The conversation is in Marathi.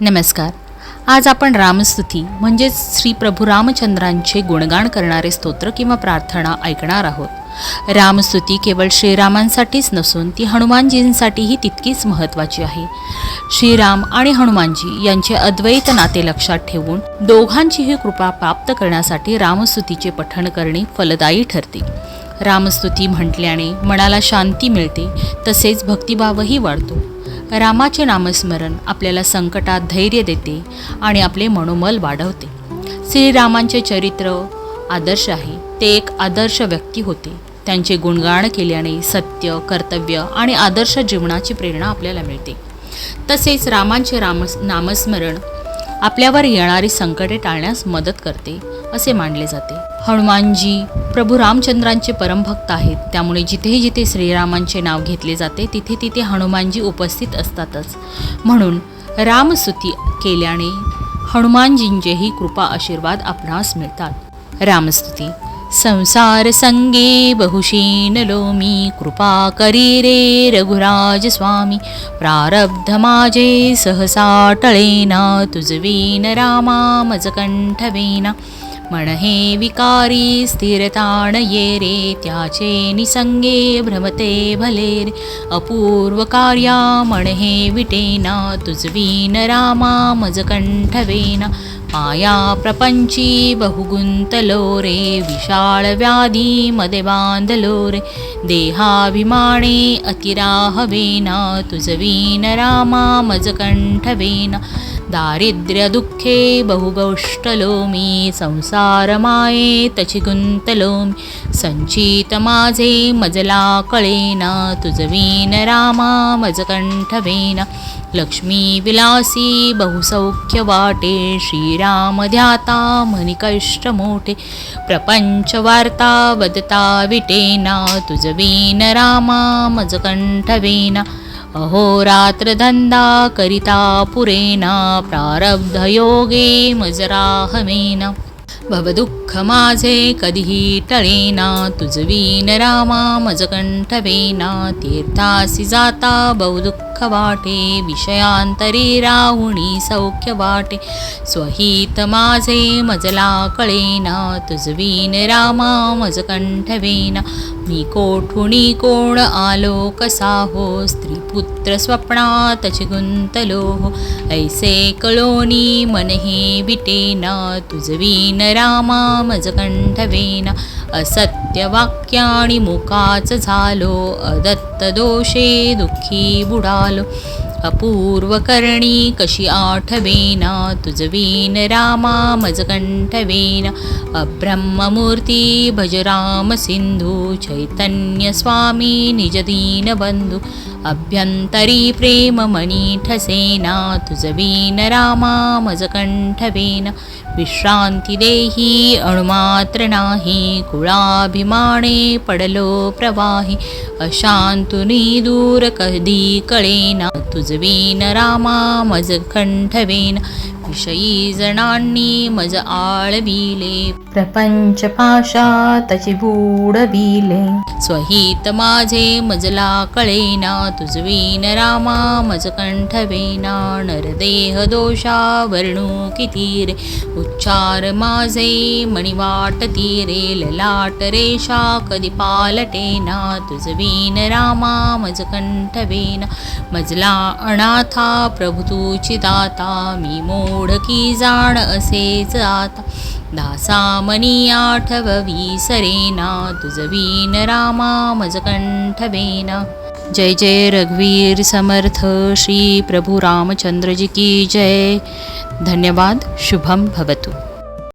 नमस्कार. आज आपण रामस्तुती म्हणजेच श्री प्रभू रामचंद्रांचे गुणगान करणारे स्तोत्र किंवा प्रार्थना ऐकणार आहोत. रामस्तुती केवळ श्रीरामांसाठीच नसून ती हनुमानजींसाठीही तितकीच महत्त्वाची आहे. श्रीराम आणि हनुमानजी यांचे अद्वैत नाते लक्षात ठेवून दोघांचीही कृपा प्राप्त करण्यासाठी रामस्तुतीचे पठण करणे फलदायी ठरते. रामस्तुती म्हटल्याने मनाला शांती मिळते तसेच भक्तिभावही वाढतो. रामाचे नामस्मरण आपल्याला संकटात धैर्य देते आणि आपले मनोबल वाढवते. श्रीरामांचे चरित्र आदर्श आहे. ते एक आदर्श व्यक्ती होते. त्यांचे गुणगाण केल्याने सत्य कर्तव्य आणि आदर्श जीवनाची प्रेरणा आपल्याला मिळते. तसेच रामांचे राम नामस्मरण आपल्यावर येणारी संकटे टाळण्यास मदत करते असे मानले जाते. हनुमानजी प्रभू रामचंद्रांचे परमभक्त आहेत. त्यामुळे जिथेही जिथे श्रीरामांचे नाव घेतले जाते तिथे तिथे हनुमानजी उपस्थित असतातच. म्हणून रामस्तुती केल्याने हनुमानजींचेही कृपा आशीर्वाद आपणास मिळतात. रामस्तुती. संसार संगे बहुशीन लोमी कृपा करी रे रघुराज स्वामी प्रारब्ध माझे सहसा टळेना तुझवीन रामा मज कंठवेना मन हे विकारी स्थिरताण ये रे त्याचे निसंगे भ्रमते भले रे अपूर्व कार्या मन हे विटेना तुझवीन रामा मज कंठवेना माया प्रपंची बहुगुंतलो रे विशाळ व्याधी मदे बांधलो रे देहाभिमाने अतिराहवेना तुझवीन रामा मज दारिद्र्य दुःखे बहुगोष्टलो मी संसार माये तची गुंतलो मी संचित माझे मजला कळेना तुझवीन रामा मज कंठवेना लक्ष्मी विलासी बहुसौख्य वाटे श्रीराम ध्याता मनिकष्ट मोठे प्रपंच वार्ता वदता विटेना तुझवीन रामा मज कंठवेना अहोरात्र धंदा करिता पुरेना प्रारब्ध योगे मजराहमेना। भवदुःख माझे कधीही टळेना तुझवीन रामा मज कंठवेना तीर्थासी जाता बहुदुःख वाटे विषयांतरी राहुणी सौख्य वाटे स्वहित माझे मजला कळेना तुझवीन रामा मज कंठवेना मी कोठुणी कोण आलो कसा हो? स्त्रीपुत्र स्वप्नात गुंतलो हो। ऐसे कळोनी मन हे विटेना तुझवीन रामा मज कंठवेना असत्य वाक्याणी मुकाच झालो अदत्त दोषे दुःखी बुडा अपूर्व अपूर्वकर्णी कशी आठवेना तुझवीन रामा मजकंठवेन. अब्रह्ममूर्ती भज राम सिंधू चैतन्य स्वामी निज दीनबंधू अभ्यंतरी प्रेम मणी ठसेना तुझवीन रामा मजकंठवेन. विश्रांती देही अणुमात्र नाही कुळाभिमाने पडलो प्रवाही. अशांतुनी दूर कधी कळेना तुझवीन रामा मज कंठवीन विषयी जणांनी मज आळविले. प्रपंच पाशातची बुडविले स्वहित माझे मजला कळेना तुझवीन रामा मज कंठवेना नरदेह दोषा वर्णू किती रे उच्चार माझे मणिवाट तीरे ललाट रेषा कधी पालटेना तुझवीन रामा मज कंठवेना. मजला अनाथा प्रभू तुची दाता मी मोढकी जाण असे जात. दासा मनी आठववी सरेना तुझवीन रामा मज कंठवेना जय जय रघुवीर समर्थ श्री प्रभू रामचंद्रजी की जय. धन्यवाद शुभम भवतु.